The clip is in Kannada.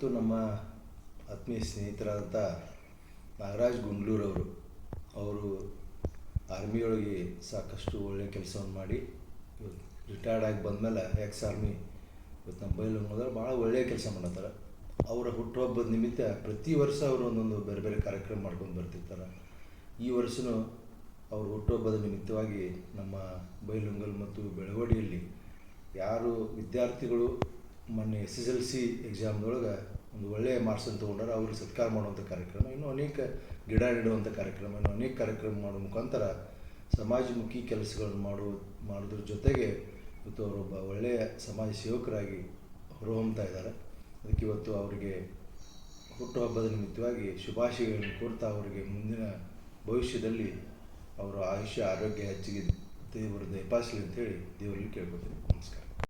ಇವತ್ತು ನಮ್ಮ ಆತ್ಮೀಯ ಸ್ನೇಹಿತರಾದಂಥ ನಾಗರಾಜ್ ಗುಂಡ್ಲೂರವರು ಅವರು ಆರ್ಮಿಯೊಳಗೆ ಸಾಕಷ್ಟು ಒಳ್ಳೆಯ ಕೆಲಸವನ್ನು ಮಾಡಿ ರಿಟೈರ್ಡ್ ಆಗಿ ಬಂದಮೇಲೆ ಎಕ್ಸ್ ಆರ್ಮಿ ಇವತ್ತು ನಮ್ಮ ಬೈಲಹೊಂಗಲದಲ್ಲಿ ಭಾಳ ಒಳ್ಳೆಯ ಕೆಲಸ ಮಾಡತ್ತಾರ ಅವರ ಹುಟ್ಟುಹಬ್ಬದ ನಿಮಿತ್ತ ಪ್ರತಿ ವರ್ಷ ಅವರು ಒಂದೊಂದು ಬೇರೆ ಬೇರೆ ಕಾರ್ಯಕ್ರಮ ಮಾಡ್ಕೊಂಡು ಬರ್ತಿರ್ತಾರೆ. ಈ ವರ್ಷವೂ ಅವ್ರ ಹುಟ್ಟುಹಬ್ಬದ ನಿಮಿತ್ತವಾಗಿ ನಮ್ಮ ಬೈಲುಂಗಲ್ ಮತ್ತು ಬೆಳವಡಿಯಲ್ಲಿ ಯಾರು ವಿದ್ಯಾರ್ಥಿಗಳು ಮೊನ್ನೆ ಎಸ್ ಎಸ್ ಎಲ್ ಸಿ ಎಕ್ಸಾಮ್ದೊಳಗೆ ಒಂದು ಒಳ್ಳೆಯ ಮಾರ್ಕ್ಸನ್ನು ತೊಗೊಂಡಾರ ಅವ್ರಿಗೆ ಸತ್ಕಾರ ಮಾಡುವಂಥ ಕಾರ್ಯಕ್ರಮ, ಇನ್ನು ಅನೇಕ ಗಿಡ ನೆಡುವಂಥ ಕಾರ್ಯಕ್ರಮ, ಇನ್ನು ಅನೇಕ ಕಾರ್ಯಕ್ರಮ ಮಾಡೋ ಮುಖಾಂತರ ಸಮಾಜಮುಖಿ ಕೆಲಸಗಳನ್ನು ಮಾಡೋ ಮಾಡೋದ್ರ ಜೊತೆಗೆ ಇವತ್ತು ಅವರೊಬ್ಬ ಒಳ್ಳೆಯ ಸಮಾಜ ಸೇವಕರಾಗಿ ಹೊರಹೊಮ್ತಾ ಇದ್ದಾರೆ. ಅದಕ್ಕೆ ಇವತ್ತು ಅವರಿಗೆ ಹುಟ್ಟುಹಬ್ಬದ ನಿಮಿತ್ತವಾಗಿ ಶುಭಾಶಯಗಳನ್ನು ಕೋರ್ತಾ ಅವರಿಗೆ ಮುಂದಿನ ಭವಿಷ್ಯದಲ್ಲಿ ಅವರ ಆಯುಷ್ಯ, ಆರೋಗ್ಯ, ಹೆಚ್ಚಿಗೆ ದೇವರು ದಯಪಾಸಲಿ ಅಂತೇಳಿ ದೇವರಲ್ಲಿ ಕೇಳ್ಕೊತೀನಿ ನಮಸ್ಕಾರ.